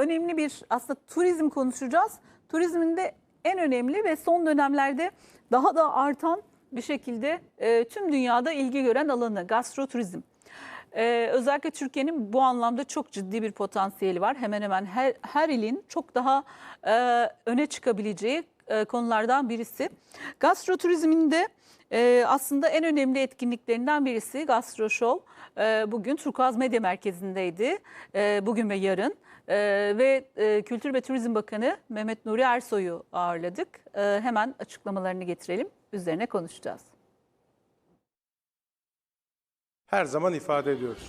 önemli bir aslında turizm konuşacağız. Turizmin de en önemli ve son dönemlerde daha da artan bir şekilde e, tüm dünyada ilgi gören alanı gastroturizm. Ee, özellikle Türkiye'nin bu anlamda çok ciddi bir potansiyeli var. Hemen hemen her, her ilin çok daha e, öne çıkabileceği e, konulardan birisi. Gastroturizmin de e, aslında en önemli etkinliklerinden birisi Gastro Show. E, bugün Turkuaz Medya Merkezi'ndeydi. E, bugün ve yarın. E, ve e, Kültür ve Turizm Bakanı Mehmet Nuri Ersoy'u ağırladık. E, hemen açıklamalarını getirelim. Üzerine konuşacağız. Her zaman ifade ediyoruz.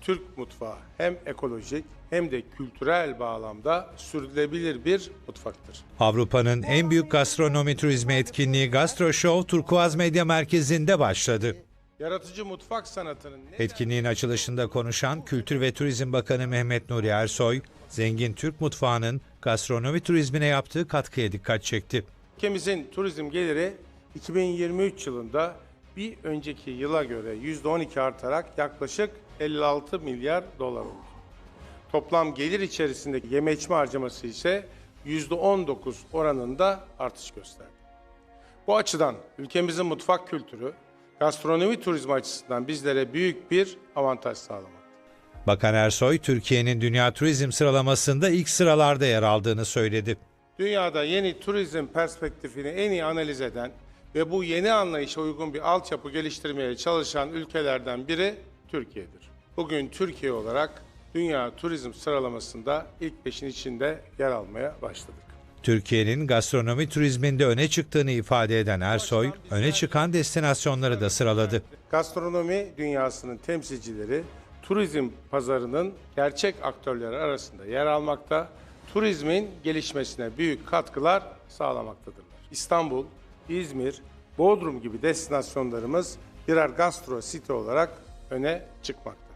Türk mutfağı hem ekolojik hem de kültürel bağlamda sürdürülebilir bir mutfaktır. Avrupa'nın en büyük gastronomi turizmi etkinliği Gastro Show Turkuaz Medya Merkezi'nde başladı. Yaratıcı mutfak sanatının Etkinliğin açılışında konuşan Kültür ve Turizm Bakanı Mehmet Nuri Ersoy, zengin Türk mutfağının gastronomi turizmine yaptığı katkıya dikkat çekti. ülkemizin turizm geliri 2023 yılında bir önceki yıla göre %12 artarak yaklaşık 56 milyar dolar oldu. Toplam gelir içerisindeki yeme içme harcaması ise %19 oranında artış gösterdi. Bu açıdan ülkemizin mutfak kültürü gastronomi turizmi açısından bizlere büyük bir avantaj sağlamaktadır. Bakan Ersoy, Türkiye'nin dünya turizm sıralamasında ilk sıralarda yer aldığını söyledi. Dünyada yeni turizm perspektifini en iyi analiz eden ve bu yeni anlayışa uygun bir altyapı geliştirmeye çalışan ülkelerden biri Türkiye'dir. Bugün Türkiye olarak dünya turizm sıralamasında ilk beşin içinde yer almaya başladık. Türkiye'nin gastronomi turizminde öne çıktığını ifade eden Ersoy, öne çıkan destinasyonları da sıraladı. Gastronomi dünyasının temsilcileri turizm pazarının gerçek aktörleri arasında yer almakta, turizmin gelişmesine büyük katkılar sağlamaktadırlar. İstanbul, İzmir, Bodrum gibi destinasyonlarımız birer gastro site olarak öne çıkmakta.